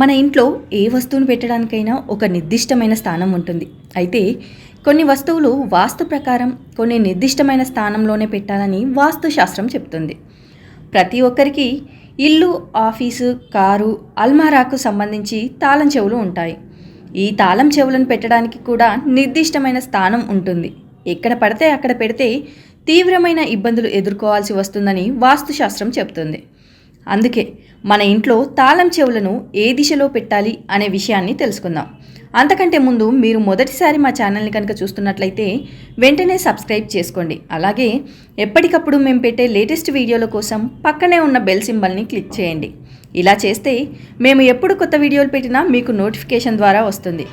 మన ఇంట్లో ఏ వస్తువును పెట్టడానికైనా ఒక నిర్దిష్టమైన స్థానం ఉంటుంది. అయితే కొన్ని వస్తువులు వాస్తు ప్రకారం కొన్ని నిర్దిష్టమైన స్థానంలోనే పెట్టాలని వాస్తుశాస్త్రం చెప్తుంది. ప్రతి ఒక్కరికి ఇల్లు ఆఫీసు కారు అల్మారాకు సంబంధించి తాళం చెవులు ఉంటాయి. ఈ తాళం చెవులను పెట్టడానికి కూడా నిర్దిష్టమైన స్థానం ఉంటుంది. ఎక్కడ పడితే అక్కడ పెడితే తీవ్రమైన ఇబ్బందులు ఎదుర్కోవాల్సి వస్తుందని వాస్తుశాస్త్రం చెప్తుంది అందుకే మన ఇంట్లో తాళం చెవులను ఏ దిశలో పెట్టాలి అనే విషయాన్ని తెలుసుకుందాం. అంతకంటే ముందు మీరు మొదటిసారి మా ఛానల్ని కనుక చూస్తున్నట్లయితే వెంటనే సబ్స్క్రైబ్ చేసుకోండి. అలాగే ఎప్పటికప్పుడు మేము పెట్టే లేటెస్ట్ వీడియోల కోసం పక్కనే ఉన్న బెల్ సింబల్ని క్లిక్ చేయండి. ఇలా చేస్తే మేము ఎప్పుడు కొత్త వీడియోలు పెట్టినా మీకు నోటిఫికేషన్ ద్వారా వస్తుంది.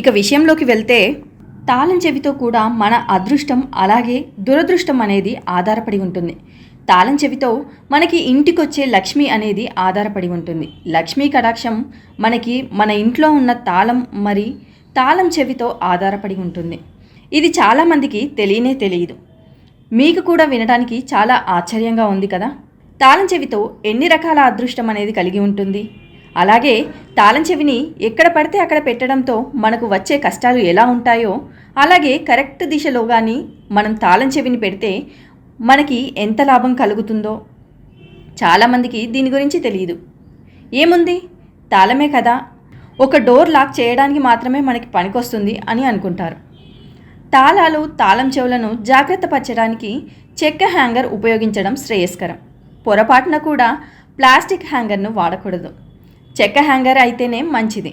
ఇక విషయంలోకి వెళ్తే తాళం చెవితో కూడా మన అదృష్టం అలాగే దురదృష్టం అనేది ఆధారపడి ఉంటుంది. తాళం చెవితో మనకి ఇంటికొచ్చే లక్ష్మి అనేది ఆధారపడి ఉంటుంది. లక్ష్మీ కటాక్షం మనకి మన ఇంట్లో ఉన్న తాళం మరి తాళం చెవితో ఆధారపడి ఉంటుంది. ఇది చాలామందికి తెలియనే తెలియదు. మీకు కూడా వినడానికి చాలా ఆశ్చర్యంగా ఉంది కదా? తాళం చెవితో ఎన్ని రకాల అదృష్టం అనేది కలిగి ఉంటుంది? అలాగే తాళం చెవిని ఎక్కడ పడితే అక్కడ పెట్టడంతో మనకు వచ్చే కష్టాలు ఎలా ఉంటాయో అలాగే కరెక్ట్ దిశలో కానీ మనం తాళం చెవిని పెడితే మనకి ఎంత లాభం కలుగుతుందో. చాలామందికి దీని గురించి తెలియదు ఏముంది? తాళమే కదా. ఒక డోర్ లాక్ చేయడానికి మాత్రమే మనకి పనికొస్తుంది అని అనుకుంటారు. తాళాలు తాళం చెవులను జాగ్రత్త పరచడానికి చెక్క హ్యాంగర్ ఉపయోగించడం శ్రేయస్కరం. పొరపాటున కూడా ప్లాస్టిక్ హ్యాంగర్ను వాడకూడదు. చెక్క హ్యాంగర్ అయితేనే మంచిది.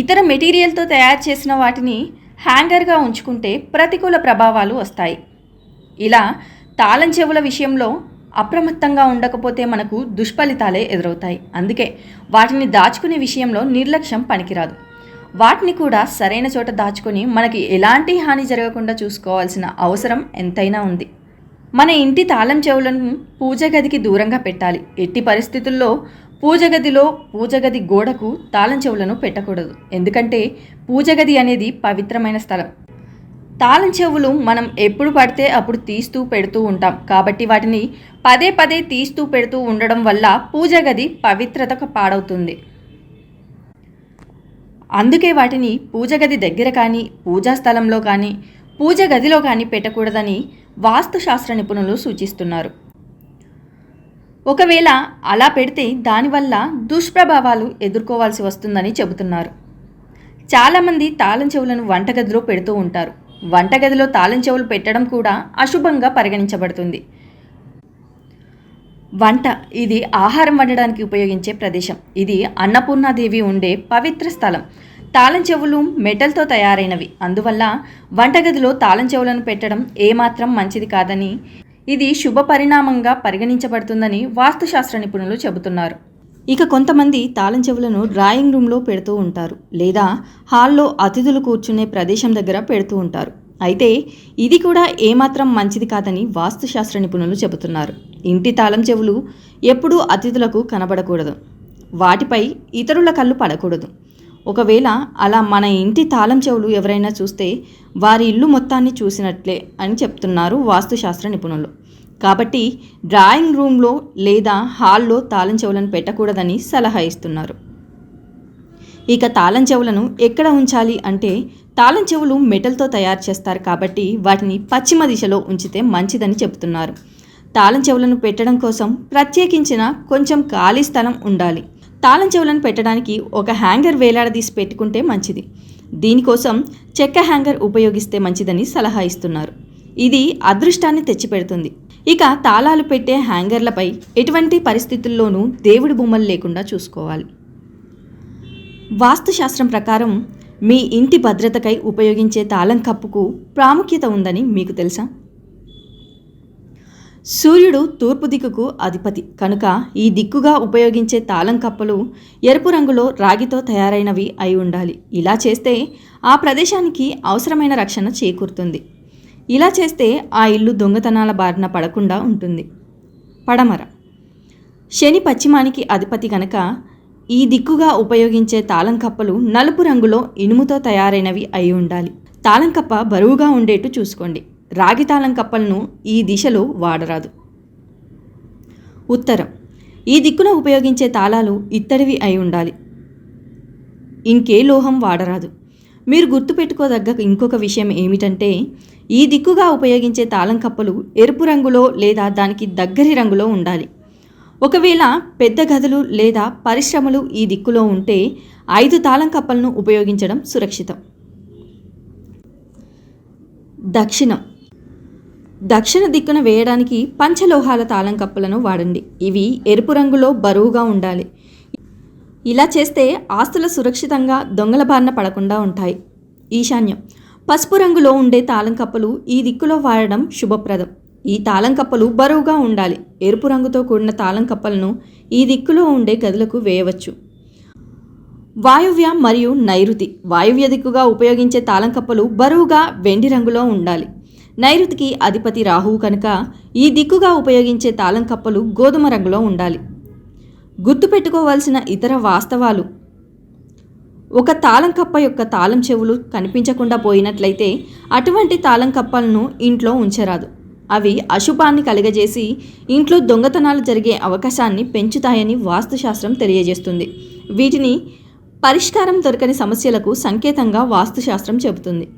ఇతర మెటీరియల్తో తయారు చేసిన వాటిని హ్యాంగర్గా ఉంచుకుంటే ప్రతికూల ప్రభావాలు వస్తాయి. ఇలా తాళం చెవుల విషయంలో అప్రమత్తంగా ఉండకపోతే మనకు దుష్ఫలితాలే ఎదురవుతాయి. అందుకే వాటిని దాచుకునే విషయంలో నిర్లక్ష్యం పనికిరాదు. వాటిని కూడా సరైన చోట దాచుకొని మనకి ఎలాంటి హాని జరగకుండా చూసుకోవాల్సిన అవసరం ఎంతైనా ఉంది. మన ఇంటి తాళం చెవులను పూజ గదికి దూరంగా పెట్టాలి. ఎట్టి పరిస్థితుల్లో పూజ గదిలో పూజ గది గోడకు తాళం చెవులను పెట్టకూడదు. ఎందుకంటే పూజ గది అనేది పవిత్రమైన స్థలం. తాళం చెవులు మనం ఎప్పుడు పడితే అప్పుడు తీస్తూ పెడుతూ ఉంటాం. కాబట్టి వాటిని పదే పదే తీస్తూ పెడుతూ ఉండడం వల్ల పూజ గది పవిత్రతకు పాడవుతుంది. అందుకే వాటిని పూజ గది దగ్గర కానీ పూజా స్థలంలో కానీ పూజ గదిలో కానీ పెట్టకూడదని వాస్తుశాస్త్ర నిపుణులు సూచిస్తున్నారు. ఒకవేళ అలా పెడితే దానివల్ల దుష్ప్రభావాలు ఎదుర్కోవాల్సి వస్తుందని చెబుతున్నారు. చాలామంది తాళం చెవులను వంటగదిలో పెడుతూ ఉంటారు. వంటగదిలో తాళం చెవులు పెట్టడం కూడా అశుభంగా పరిగణించబడుతుంది. వంట ఇది ఆహారం వండడానికి ఉపయోగించే ప్రదేశం. ఇది అన్నపూర్ణాదేవి ఉండే పవిత్ర స్థలం. తాళం చెవులు మెటల్తో తయారైనవి. అందువల్ల వంటగదిలో తాళం చెవులను పెట్టడం ఏమాత్రం మంచిది కాదని ఇది శుభ పరిణామంగా పరిగణించబడుతుందని వాస్తుశాస్త్ర నిపుణులు చెబుతున్నారు. ఇక కొంతమంది తాళం చెవులను డ్రాయింగ్ రూమ్లో పెడుతూ ఉంటారు లేదా హాల్లో అతిథులు కూర్చునే ప్రదేశం దగ్గర పెడుతూ ఉంటారు. అయితే ఇది కూడా ఏమాత్రం మంచిది కాదని వాస్తుశాస్త్ర నిపుణులు చెబుతున్నారు. ఇంటి తాళం చెవులు ఎప్పుడూ అతిథులకు కనబడకూడదు. వాటిపై ఇతరుల కళ్ళు పడకూడదు. ఒకవేళ అలా మన ఇంటి తాళం చెవులు ఎవరైనా చూస్తే వారి ఇల్లు మొత్తాన్ని చూసినట్లే అని చెప్తున్నారు వాస్తుశాస్త్ర నిపుణులు. కాబట్టి డ్రాయింగ్ రూమ్లో లేదా హాల్లో తాళం చెవులను పెట్టకూడదని సలహా ఇస్తున్నారు. ఇక తాళం చెవులను ఎక్కడ ఉంచాలి అంటే తాళం చెవులు మెటల్తో తయారు చేస్తారు కాబట్టి వాటిని పశ్చిమ దిశలో ఉంచితే మంచిదని చెబుతున్నారు. తాళం చెవులను పెట్టడం కోసం ప్రత్యేకించిన కొంచెం ఖాళీ స్థలం ఉండాలి. తాళం చెవులను పెట్టడానికి ఒక హ్యాంగర్ వేలాడదీసి పెట్టుకుంటే మంచిది. దీనికోసం చెక్క హ్యాంగర్ ఉపయోగిస్తే మంచిదని సలహా ఇస్తున్నారు. ఇది అదృష్టాన్ని తెచ్చిపెడుతుంది. ఇక తాళాలు పెట్టే హ్యాంగర్లపై ఎటువంటి పరిస్థితుల్లోనూ దేవుడి బొమ్మలు లేకుండా చూసుకోవాలి. వాస్తుశాస్త్రం ప్రకారం మీ ఇంటి భద్రతకై ఉపయోగించే తాళం కప్పుకు ప్రాముఖ్యత ఉందని మీకు తెలుసా? సూర్యుడు తూర్పు దిక్కుకు అధిపతి. కనుక ఈ దిక్కుగా ఉపయోగించే తాళం కప్పలు ఎరుపు రంగులో రాగితో తయారైనవి అయి ఉండాలి. ఇలా చేస్తే ఆ ప్రదేశానికి అవసరమైన రక్షణ చేకూరుతుంది. ఇలా చేస్తే ఆ ఇల్లు దొంగతనాల బారిన పడకుండా ఉంటుంది. పడమర. శని పశ్చిమానికి అధిపతి కనుక ఈ దిక్కుగా ఉపయోగించే తాళం కప్పలు నలుపు రంగులో ఇనుముతో తయారైనవి అయి ఉండాలి. తాళం కప్ప బరువుగా ఉండేట్టు చూసుకోండి. రాగి తాళం కప్పలను ఈ దిశలో వాడరాదు. ఉత్తరం. ఈ దిక్కున ఉపయోగించే తాళాలు ఇత్తడివి అయి ఉండాలి. ఇంకే లోహం వాడరాదు. మీరు గుర్తుపెట్టుకోదగ్గ ఇంకొక విషయం ఏమిటంటే ఈ దిక్కుగా ఉపయోగించే తాళం కప్పలు ఎరుపు రంగులో లేదా దానికి దగ్గరి రంగులో ఉండాలి. ఒకవేళ పెద్ద గదులు లేదా పరిశ్రమలు ఈ దిక్కులో ఉంటే ఐదు తాళం కప్పలను ఉపయోగించడం సురక్షితం. దక్షిణం. దక్షిణ దిక్కున వేయడానికి పంచలోహాల తాళం కప్పలను వాడండి. ఇవి ఎరుపు రంగులో బరువుగా ఉండాలి. ఇలా చేస్తే ఆస్తుల సురక్షితంగా దొంగల బారిన పడకుండా ఉంటాయి. ఈశాన్యం. పసుపు రంగులో ఉండే తాళం కప్పలు ఈ దిక్కులో వాడడం శుభప్రదం. ఈ తాళం కప్పలు బరువుగా ఉండాలి. ఎరుపు రంగుతో కూడిన తాళం కప్పలను ఈ దిక్కులో ఉండే గదులకు వేయవచ్చు. వాయువ్య మరియు నైరుతి. వాయువ్య దిక్కుగా ఉపయోగించే తాళం కప్పలు బరువుగా వెండి రంగులో ఉండాలి. నైరుతికి అధిపతి రాహువు కనుక ఈ దిక్కుగా ఉపయోగించే తాళం కప్పలు గోధుమ రంగులో ఉండాలి. గుర్తుపెట్టుకోవాల్సిన ఇతర వాస్తవాలు. ఒక తాళం కప్ప యొక్క తాళం చెవులు కనిపించకుండా పోయినట్లయితే అటువంటి తాళం కప్పలను ఇంట్లో ఉంచరాదు. అవి అశుభాన్ని కలుగజేసి ఇంట్లో దొంగతనాలు జరిగే అవకాశాన్ని పెంచుతాయని వాస్తుశాస్త్రం తెలియజేస్తుంది. వీటిని పరిష్కారం దొరకని సమస్యలకు సంకేతంగా వాస్తుశాస్త్రం చెబుతుంది.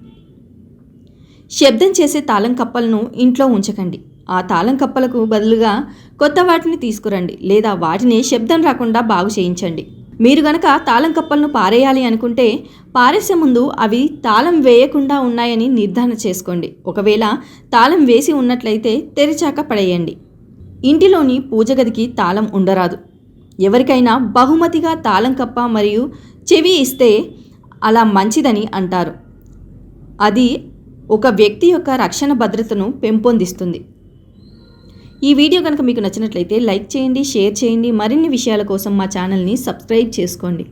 శబ్దం చేసే తాళం కప్పలను ఇంట్లో ఉంచకండి. ఆ తాళం కప్పలకు బదులుగా కొత్త వాటిని తీసుకురండి లేదా వాటిని శబ్దం రాకుండా బాగు చేయించండి. మీరు గనక తాళం కప్పలను పారేయాలి అనుకుంటే పారేసే ముందు అవి తాళం వేయకుండా ఉన్నాయని నిర్ధారణ చేసుకోండి. ఒకవేళ తాళం వేసి ఉన్నట్లయితే తెరిచాక పడేయండి. ఇంటిలోని పూజ గదికి తాళం ఉండరాదు. ఎవరికైనా బహుమతిగా తాళం కప్ప మరియు చెవి ఇస్తే అలా మంచిదని అంటారు. అది ఒక వ్యక్తి యొక్క రక్షణ భద్రతను పెంపొందిస్తుంది. ఈ వీడియో కనుక మీకు నచ్చినట్లయితే లైక్ చేయండి షేర్ చేయండి. మరిన్ని విషయాల కోసం మా ఛానల్ని సబ్స్క్రైబ్ చేసుకోండి.